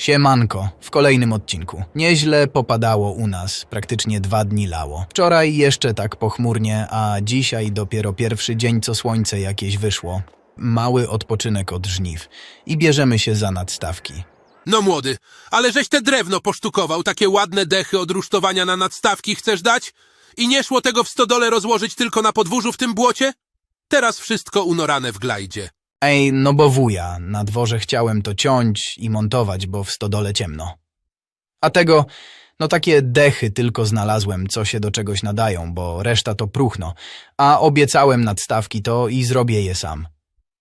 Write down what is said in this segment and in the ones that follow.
Siemanko, w kolejnym odcinku. Nieźle popadało u nas, praktycznie dwa dni lało. Wczoraj jeszcze tak pochmurnie, a dzisiaj dopiero pierwszy dzień, co słońce jakieś wyszło. Mały odpoczynek od żniw i bierzemy się za nadstawki. No młody, ale żeś te drewno posztukował, takie ładne dechy od rusztowania na nadstawki chcesz dać? I nie szło tego w stodole rozłożyć tylko na podwórzu w tym błocie? Teraz wszystko unorane w glajdzie. Ej, no bo wuja, na dworze chciałem to ciąć i montować, bo w stodole ciemno. A tego, no takie dechy tylko znalazłem, co się do czegoś nadają, bo reszta to próchno, a obiecałem nadstawki to i zrobię je sam.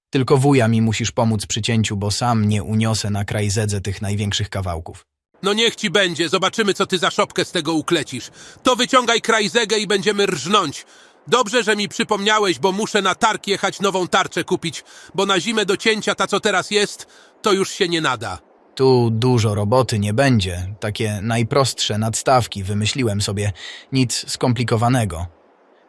Tylko wuja mi musisz pomóc przy cięciu, bo sam nie uniosę na kraj zedze tych największych kawałków. No niech ci będzie, zobaczymy co ty za szopkę z tego uklecisz. To wyciągaj kraj zegę i będziemy rżnąć. Dobrze, że mi przypomniałeś, bo muszę na targ jechać nową tarczę kupić, bo na zimę do cięcia ta co teraz jest, to już się nie nada. Tu dużo roboty nie będzie, takie najprostsze nadstawki wymyśliłem sobie, nic skomplikowanego.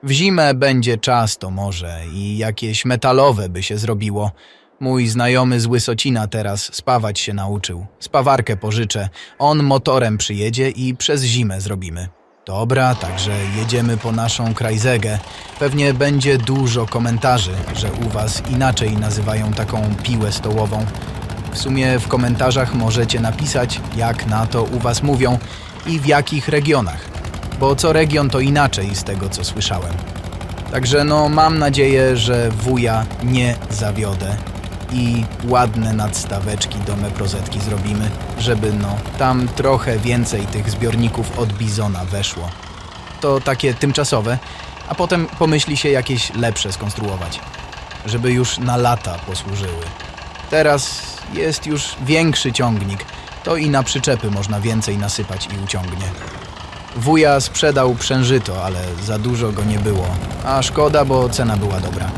W zimę będzie czas to może i jakieś metalowe by się zrobiło. Mój znajomy z Łysocina teraz spawać się nauczył. Spawarkę pożyczę, on motorem przyjedzie i przez zimę zrobimy. Dobra, także jedziemy po naszą krajzegę. Pewnie będzie dużo komentarzy, że u was inaczej nazywają taką piłę stołową. W sumie w komentarzach możecie napisać, jak na to u Was mówią i w jakich regionach, bo co region to inaczej z tego, co słyszałem. Także no, mam nadzieję, że wuja nie zawiodę i ładne nadstaweczki do meprozetki zrobimy, żeby no, tam trochę więcej tych zbiorników od bizona weszło. To takie tymczasowe, a potem pomyśli się jakieś lepsze skonstruować, żeby już na lata posłużyły. Teraz jest już większy ciągnik, to i na przyczepy można więcej nasypać i uciągnie. Wuja sprzedał przężyto, ale za dużo go nie było, a szkoda, bo cena była dobra.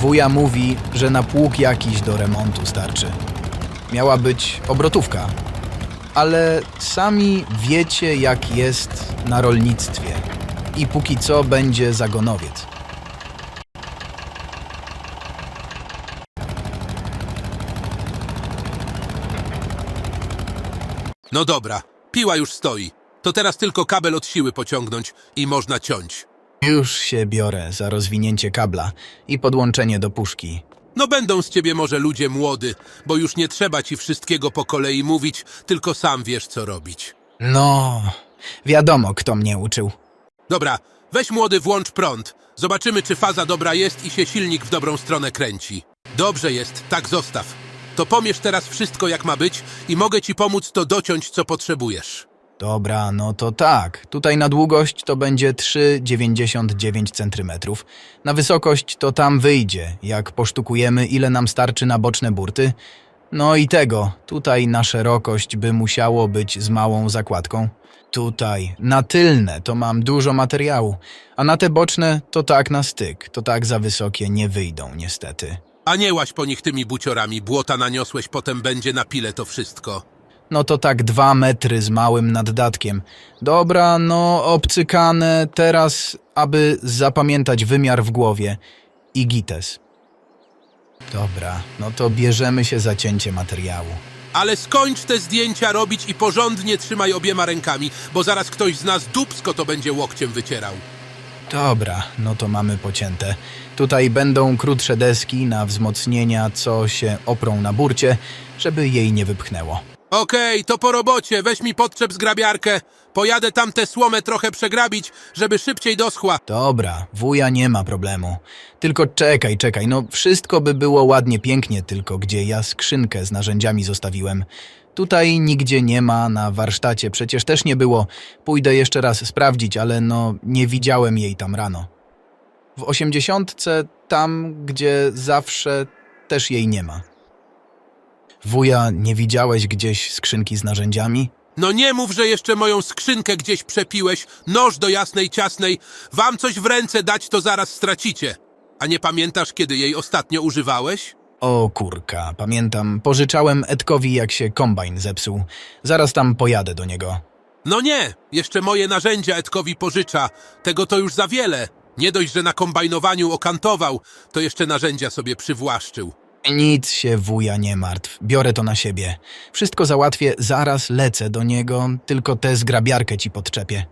Wuja mówi, że na pług jakiś do remontu starczy. Miała być obrotówka, ale sami wiecie, jak jest na rolnictwie. I póki co będzie zagonowiec. No dobra, piła już stoi. To teraz tylko kabel od siły pociągnąć i można ciąć. Już się biorę za rozwinięcie kabla i podłączenie do puszki. No będą z ciebie może ludzie młody, bo już nie trzeba ci wszystkiego po kolei mówić, tylko sam wiesz co robić. No, wiadomo, kto mnie uczył. Dobra, weź młody włącz prąd. Zobaczymy, czy faza dobra jest i się silnik w dobrą stronę kręci. Dobrze jest, tak zostaw. To pomierz teraz wszystko jak ma być i mogę ci pomóc to dociąć, co potrzebujesz. Dobra, no to tak. Tutaj na długość to będzie 3,99 cm. Na wysokość to tam wyjdzie, jak posztukujemy, ile nam starczy na boczne burty. No i tego, tutaj na szerokość by musiało być z małą zakładką. Tutaj, na tylne, to mam dużo materiału, a na te boczne to tak na styk, to tak za wysokie nie wyjdą niestety. A nie łaź po nich tymi buciorami, błota naniosłeś, potem będzie na pile to wszystko. No to tak dwa metry z małym naddatkiem. Dobra, no obcykane teraz, aby zapamiętać wymiar w głowie. I gites. Dobra, no to bierzemy się za cięcie materiału. Ale skończ te zdjęcia robić i porządnie trzymaj obiema rękami, bo zaraz ktoś z nas dupsko to będzie łokciem wycierał. Dobra, no to mamy pocięte. Tutaj będą krótsze deski na wzmocnienia, co się oprą na burcie, żeby jej nie wypchnęło. Okej, to po robocie, weź mi podczep zgrabiarkę. Pojadę tam tę słomę trochę przegrabić, żeby szybciej doschła. Dobra, wuja nie ma problemu. Tylko czekaj, czekaj, no wszystko by było ładnie, pięknie, tylko gdzie ja skrzynkę z narzędziami zostawiłem. Tutaj nigdzie nie ma, na warsztacie przecież też nie było. Pójdę jeszcze raz sprawdzić, ale no nie widziałem jej tam rano. W osiemdziesiątce, tam gdzie zawsze też jej nie ma. Wuja, nie widziałeś gdzieś skrzynki z narzędziami? No nie mów, że jeszcze moją skrzynkę gdzieś przepiłeś, noż do jasnej ciasnej. Wam coś w ręce dać, to zaraz stracicie. A nie pamiętasz, kiedy jej ostatnio używałeś? O kurka, pamiętam, pożyczałem Edkowi jak się kombajn zepsuł. Zaraz tam pojadę do niego. No nie, jeszcze moje narzędzia Edkowi pożycza. Tego to już za wiele. Nie dość, że na kombajnowaniu okantował, to jeszcze narzędzia sobie przywłaszczył. Nic się wuja nie martw, biorę to na siebie. Wszystko załatwię, zaraz lecę do niego, tylko tę zgrabiarkę ci podczepię.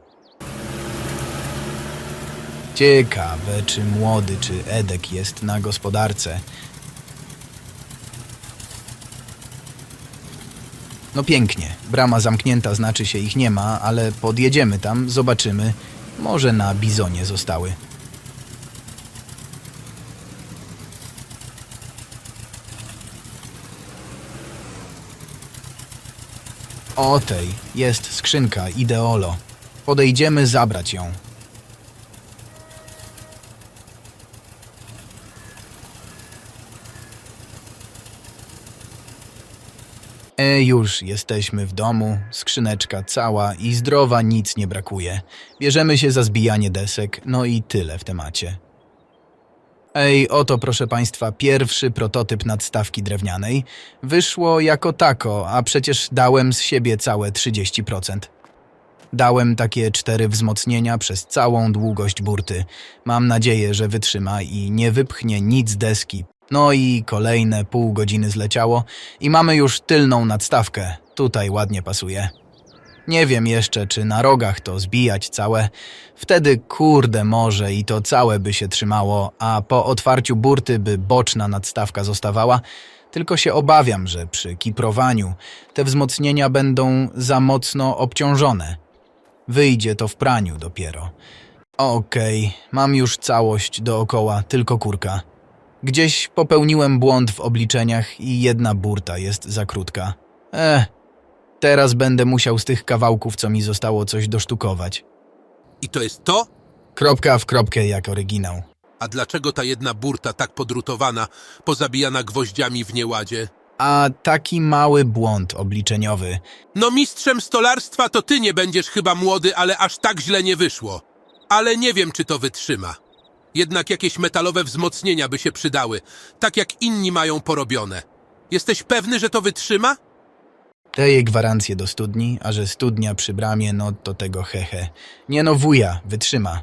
Ciekawe, czy młody, czy Edek jest na gospodarce. No pięknie, brama zamknięta znaczy się ich nie ma, ale podjedziemy tam, zobaczymy. Może na bizonie zostały. O tej jest skrzynka Ideolo. Podejdziemy zabrać ją. E, już jesteśmy w domu, skrzyneczka cała i zdrowa, nic nie brakuje. Bierzemy się za zbijanie desek, no i tyle w temacie. Ej, oto proszę Państwa pierwszy prototyp nadstawki drewnianej. Wyszło jako tako, a przecież dałem z siebie całe 30%. Dałem takie cztery wzmocnienia przez całą długość burty. Mam nadzieję, że wytrzyma i nie wypchnie nic deski. No i kolejne pół godziny zleciało i mamy już tylną nadstawkę. Tutaj ładnie pasuje. Nie wiem jeszcze, czy na rogach to zbijać całe. Wtedy kurde może i to całe by się trzymało, a po otwarciu burty by boczna nadstawka zostawała. Tylko się obawiam, że przy kiprowaniu te wzmocnienia będą za mocno obciążone. Wyjdzie to w praniu dopiero. Okej, mam już całość dookoła, tylko kurka. Gdzieś popełniłem błąd w obliczeniach i jedna burta jest za krótka. Eh, teraz będę musiał z tych kawałków, co mi zostało, coś dosztukować. I to jest to? Kropka w kropkę jak oryginał. A dlaczego ta jedna burta tak podrutowana, pozabijana gwoździami w nieładzie? A taki mały błąd obliczeniowy. No mistrzem stolarstwa to ty nie będziesz chyba młody, ale aż tak źle nie wyszło. Ale nie wiem, czy to wytrzyma. Jednak jakieś metalowe wzmocnienia by się przydały, tak jak inni mają porobione. Jesteś pewny, że to wytrzyma? Daję gwarancję do studni, a że studnia przy bramie, no to tego hehe. Nie no wuja, wytrzyma.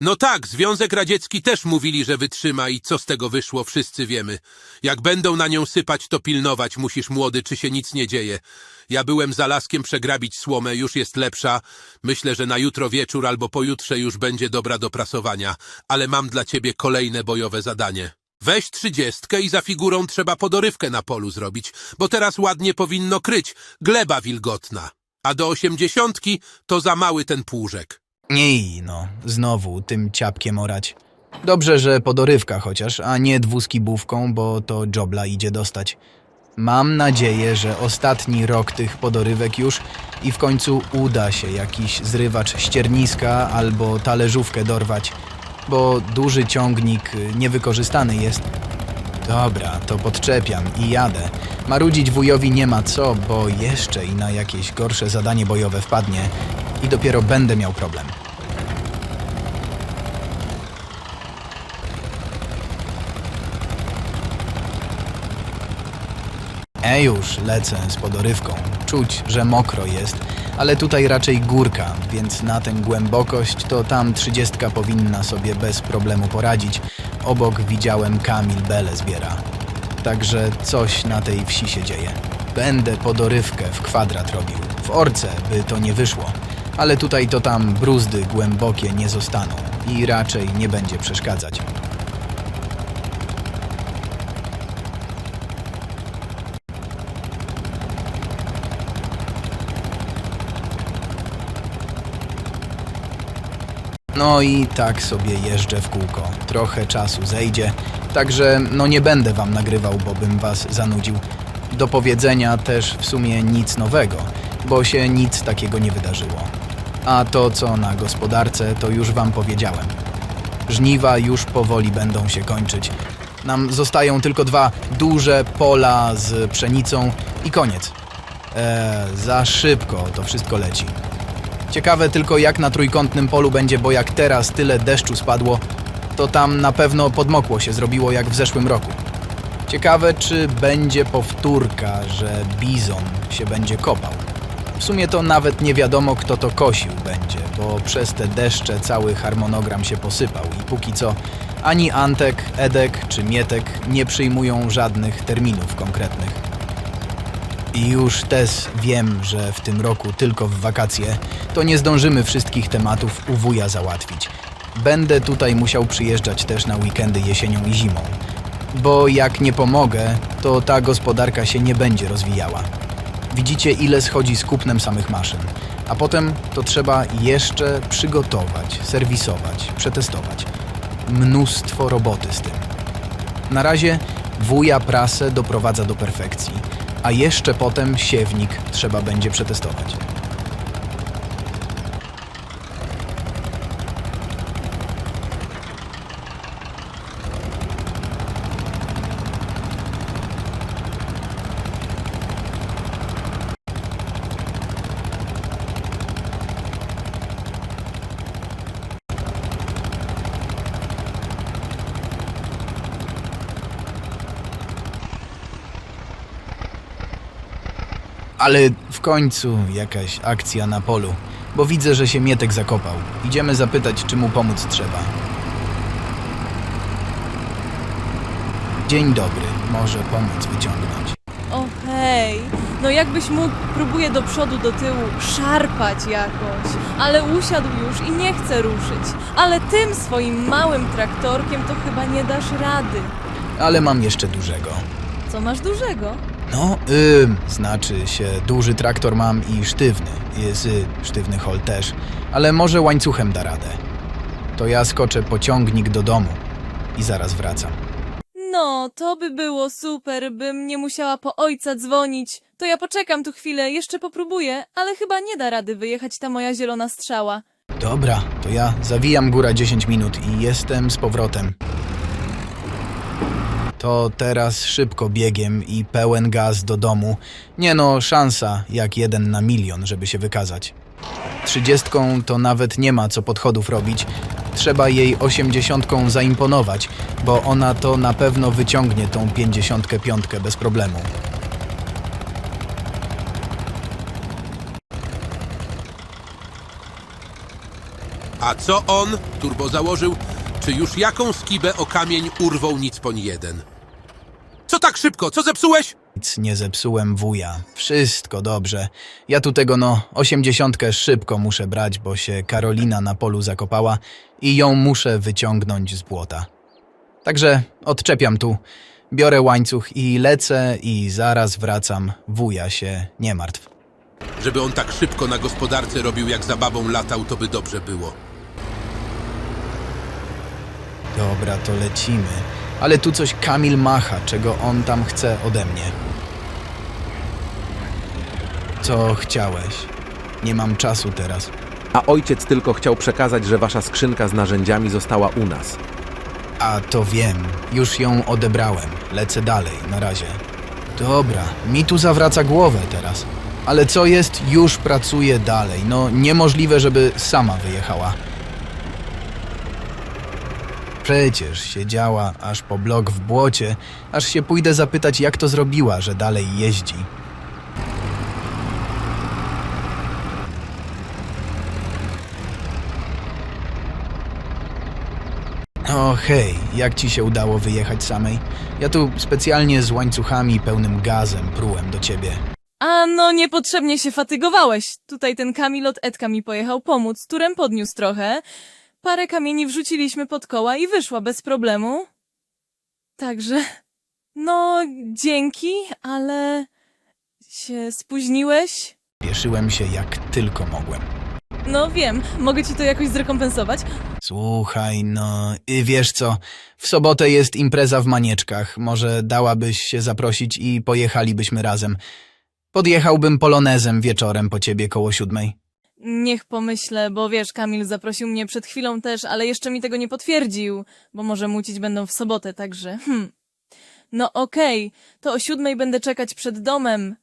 No tak, Związek Radziecki też mówili, że wytrzyma i co z tego wyszło, wszyscy wiemy. Jak będą na nią sypać, to pilnować musisz, młody, czy się nic nie dzieje. Ja byłem za laskiem przegrabić słomę, już jest lepsza. Myślę, że na jutro wieczór albo pojutrze już będzie dobra do prasowania, ale mam dla ciebie kolejne bojowe zadanie. Weź trzydziestkę i za figurą trzeba podorywkę na polu zrobić, bo teraz ładnie powinno kryć, gleba wilgotna. A do osiemdziesiątki to za mały ten płużek. Nie, no, znowu tym ciapkiem orać. Dobrze, że podorywka chociaż, a nie dwuskibówką, bo to jobla idzie dostać. Mam nadzieję, że ostatni rok tych podorywek już i w końcu uda się jakiś zrywacz ścierniska albo talerzówkę dorwać, bo duży ciągnik niewykorzystany jest. Dobra, to podczepiam i jadę. Marudzić wujowi nie ma co, bo jeszcze i na jakieś gorsze zadanie bojowe wpadnie i dopiero będę miał problem. E już, lecę z podorywką. Czuć, że mokro jest, ale tutaj raczej górka, więc na tę głębokość to tam trzydziestka powinna sobie bez problemu poradzić. Obok widziałem Kamil Bele zbiera. Także coś na tej wsi się dzieje. Będę podorywkę w kwadrat robił. W orce by to nie wyszło. Ale tutaj to tam bruzdy głębokie nie zostaną i raczej nie będzie przeszkadzać. No i tak sobie jeżdżę w kółko. Trochę czasu zejdzie, także no nie będę wam nagrywał, bo bym was zanudził. Do powiedzenia też w sumie nic nowego, bo się nic takiego nie wydarzyło. A to, co na gospodarce, to już wam powiedziałem. Żniwa już powoli będą się kończyć. Nam zostają tylko dwa duże pola z pszenicą i koniec. Eee, za szybko to wszystko leci. Ciekawe tylko jak na trójkątnym polu będzie, bo jak teraz tyle deszczu spadło, to tam na pewno podmokło się zrobiło jak w zeszłym roku. Ciekawe, czy będzie powtórka, że bizon się będzie kopał. W sumie to nawet nie wiadomo, kto to kosił będzie, bo przez te deszcze cały harmonogram się posypał i póki co Ani Antek, Edek czy Mietek nie przyjmują żadnych terminów konkretnych. I już też wiem, że w tym roku tylko w wakacje to nie zdążymy wszystkich tematów u wuja załatwić. Będę tutaj musiał przyjeżdżać też na weekendy jesienią i zimą. Bo jak nie pomogę, to ta gospodarka się nie będzie rozwijała. Widzicie, ile schodzi z kupnem samych maszyn. A potem to trzeba jeszcze przygotować, serwisować, przetestować. Mnóstwo roboty z tym. Na razie wuja prasę doprowadza do perfekcji, a jeszcze potem siewnik trzeba będzie przetestować. Ale w końcu jakaś akcja na polu, bo widzę, że się Mietek zakopał. Idziemy zapytać, czy mu pomóc trzeba. Dzień dobry, może pomóc wyciągnąć. O hej, no jakbyś mógł, próbuję do przodu, do tyłu, szarpać jakoś, ale usiadł już i nie chce ruszyć. Ale tym swoim małym traktorkiem to chyba nie dasz rady. Ale mam jeszcze dużego. Co masz dużego? No, ym, znaczy się, duży traktor mam i sztywny. Jest y, sztywny hol też, ale może łańcuchem da radę. To ja skoczę pociągnik do domu i zaraz wracam. No, to by było super, bym nie musiała po ojca dzwonić. To ja poczekam tu chwilę, jeszcze popróbuję, ale chyba nie da rady wyjechać ta moja zielona strzała. Dobra, to ja zawijam góra 10 minut i jestem z powrotem. To teraz szybko biegiem i pełen gaz do domu. Nie no, szansa jak jeden na milion, żeby się wykazać. Trzydziestką to nawet nie ma co podchodów robić. Trzeba jej osiemdziesiątką zaimponować, bo ona to na pewno wyciągnie tą pięćdziesiątkę piątkę bez problemu. A co on, turbo założył, czy już jaką skibę o kamień urwał nic poń jeden? Co tak szybko? Co zepsułeś? Nic nie zepsułem wuja. Wszystko dobrze. Ja tu tego no, osiemdziesiątkę szybko muszę brać, bo się Karolina na polu zakopała i ją muszę wyciągnąć z błota. Także odczepiam tu, biorę łańcuch i lecę i zaraz wracam. Wuja się nie martw. Żeby on tak szybko na gospodarce robił, jak za babą latał, to by dobrze było. Dobra, to lecimy. Ale tu coś Kamil macha, czego on tam chce ode mnie. Co chciałeś? Nie mam czasu teraz. A ojciec tylko chciał przekazać, że wasza skrzynka z narzędziami została u nas. A to wiem, już ją odebrałem. Lecę dalej, na razie. Dobra, mi tu zawraca głowę teraz. Ale co jest, już pracuję dalej. No, niemożliwe, żeby sama wyjechała. Przecież siedziała aż po blok w błocie, aż się pójdę zapytać, jak to zrobiła, że dalej jeździ. O hej, jak ci się udało wyjechać samej? Ja tu specjalnie z łańcuchami pełnym gazem prułem do ciebie. A no, niepotrzebnie się fatygowałeś. Tutaj ten Kamil od Edka mi pojechał pomóc, turem podniósł trochę. Parę kamieni wrzuciliśmy pod koła i wyszła bez problemu. Także, no, dzięki, ale się spóźniłeś? Pieszyłem się jak tylko mogłem. No wiem, mogę ci to jakoś zrekompensować. Słuchaj, no i wiesz co, w sobotę jest impreza w Manieczkach. Może dałabyś się zaprosić i pojechalibyśmy razem. Podjechałbym polonezem wieczorem po ciebie koło siódmej. Niech pomyślę, bo wiesz, Kamil zaprosił mnie przed chwilą też, ale jeszcze mi tego nie potwierdził, bo może mucić będą w sobotę, także hmm. No okej, to o siódmej będę czekać przed domem.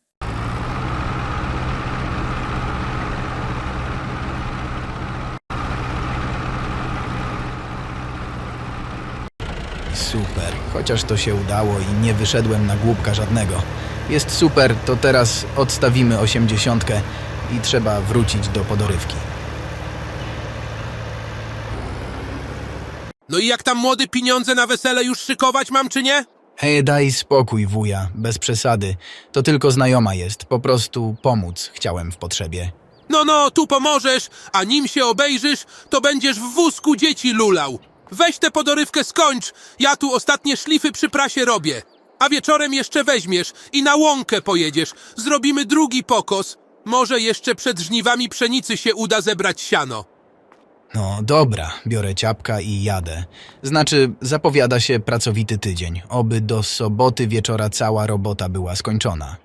Super, chociaż to się udało i nie wyszedłem na głupka żadnego. Jest super, to teraz odstawimy osiemdziesiątkę i trzeba wrócić do podorywki. No i jak tam młody pieniądze na wesele już szykować mam, czy nie? Ej, daj spokój, wuja, bez przesady. To tylko znajoma jest, po prostu pomóc chciałem w potrzebie. No, no, tu pomożesz, a nim się obejrzysz, to będziesz w wózku dzieci lulał. Weź tę podorywkę skończ, ja tu ostatnie szlify przy prasie robię. A wieczorem jeszcze weźmiesz i na łąkę pojedziesz. Zrobimy drugi pokos. Może jeszcze przed żniwami pszenicy się uda zebrać siano. No dobra, biorę ciapka i jadę. Znaczy, zapowiada się pracowity tydzień. Oby do soboty wieczora cała robota była skończona.